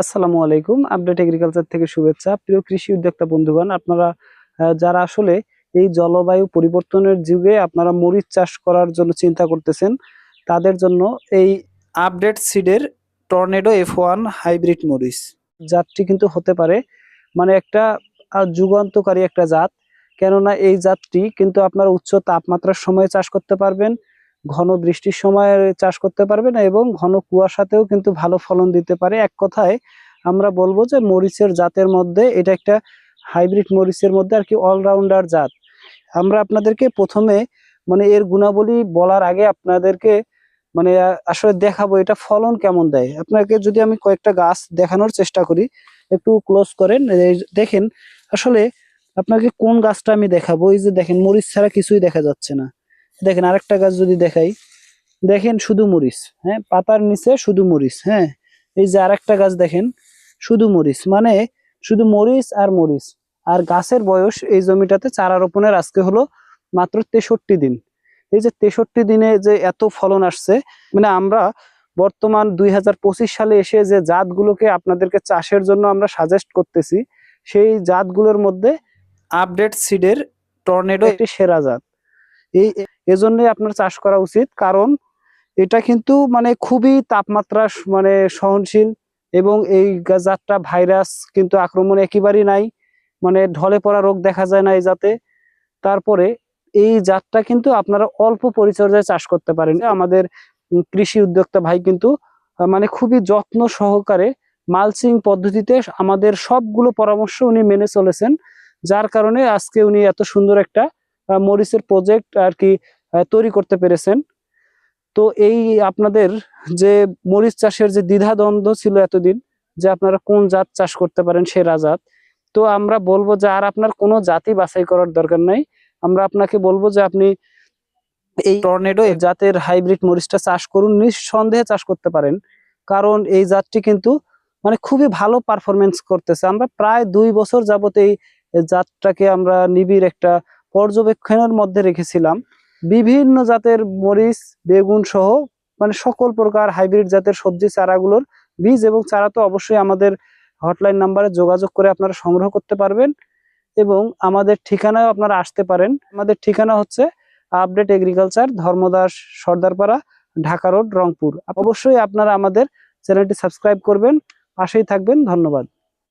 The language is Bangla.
আসসালামু আলাইকুম। আপডেট এগ্রিকালচার থেকে শুভেচ্ছা। প্রিয় কৃষি উদ্যোক্তা বন্ধুগণ, আপনারা যারা আসলে এই জলবায়ু পরিবর্তনের যুগে আপনারা মরিচ চাষ করার জন্য চিন্তা করতেছেন, তাদের জন্য এই আপডেট সিডের টর্নেডো এফ ওয়ান হাইব্রিড মরিচ। জাতটি কিন্তু হতে পারে মানে একটা যুগান্তকারী একটা জাত। কেননা এই জাতটি কিন্তু আপনারা উচ্চ তাপমাত্রার সময়ে চাষ করতে পারবেন ঘন বৃষ্টির সময় চাষ করতে পারবেন এবং ঘন কুয়াশাতেও কিন্তু ভালো ফলন দিতে পারে। এক কথায় আমরা বলব যে মরিচের জাতের মধ্যে এটা একটা হাইব্রিড মরিচের মধ্যে আর কি অলরাউন্ডার জাত। আমরা আপনাদেরকে প্রথমে মানে এর গুণাবলী বলার আগে আপনাদেরকে মানে আসলে দেখাবো এটা ফলন কেমন দেয়। আপনাকে যদি আমি কয়েকটা গাছ দেখানোর চেষ্টা করি, একটু ক্লোজ করেন দেখেন আসলে আপনাকে কোন গাছটা আমি দেখাবো? এই যে দেখেন, মরিচ ছাড়া কিছুই দেখা যাচ্ছে না। দেখেন আরেকটা গাছ যদি দেখাই, দেখেন শুধু মরিচ হ্যাঁ পাতার নিচে শুধু মরিচ হ্যাঁ এই যে আরেকটা গাছ দেখেন, শুধু মরিচ মানে শুধু মরিচ আর মরিচ, আর গাছের বয়স এই জমিটাতে চারা রোপণের আজকে হলো মাত্র তেষট্টি দিন। এই যে তেষট্টি দিনে যে এত ফলন আসছে মানে আমরা বর্তমান দুই হাজার পঁচিশ সালে এসে যে জাতগুলোকে আপনাদেরকে চাষের জন্য আমরা সাজেস্ট করতেছি, সেই জাতগুলোর মধ্যে আপডেট সিডের টর্নেডো একটি সেরা জাত। এই এজন্য আপনার চাষ করা উচিত। কারণ এটা কিন্তু মানে খুবই তাপমাত্রা মানে সহনশীল এবং এই জাতটা ভাইরাস কিন্তু আক্রমণ একেবারেই নাই। মানে ঢলে পড়া রোগ দেখা যায় না এই জাতে। তারপরে এই জাতটা কিন্তু আপনারা অল্প পরিচর্যায় চাষ করতে পারেন। আমাদের কৃষি উদ্যোক্তা ভাই কিন্তু মানে খুবই যত্ন সহকারে মালচিং পদ্ধতিতে আমাদের সবগুলো পরামর্শ উনি মেনে চলেছেন। যার কারণে আজকে উনি এত সুন্দর একটা মরিচের প্রজেক্ট আর কি তৈরি করতে পেরেছেন। তো এই আপনাদের যে মরিচ চাষের যে দ্বিধাদ্বন্দ্ব ছিল এতদিন, যে আপনারা কোন জাত চাষ করতে পারেন সেরা জাত তো আমরা বলব যে আর আপনার কোনো জাতি বাছাই করার দরকার নাই। আমরা আপনাকে বলব যে আপনি এই টর্নেডো জাতের হাইব্রিড মরিচটা চাষ করুন, নিঃসন্দেহে চাষ করতে পারেন। কারণ এই জাতটি কিন্তু মানে খুবই ভালো পারফরমেন্স করতেছে। আমরা প্রায় দুই বছর যাবত এই জাতটাকে আমরা নিবিড় একটা পর্যবেক্ষণের মধ্যে রেখেছিলাম। বিভিন্ন জাতের মরিচ, বেগুন সহ মানে সকল প্রকার হাইব্রিড জাতের সবজি, চারাগুলোর বীজ এবং চারা তো অবশ্যই আমাদের হটলাইন নাম্বারে যোগাযোগ করে আপনারা সংগ্রহ করতে পারবেন এবং আমাদের ঠিকানায় আপনারা আসতে পারেন। আমাদের ঠিকানা হচ্ছে update agriculture, Dharmadas, Sardarpara, Dhaka road, Rangpur. অবশ্যই আপনারা আমাদের চ্যানেলটি সাবস্ক্রাইব করবেন। পাশেই থাকবেন। ধন্যবাদ।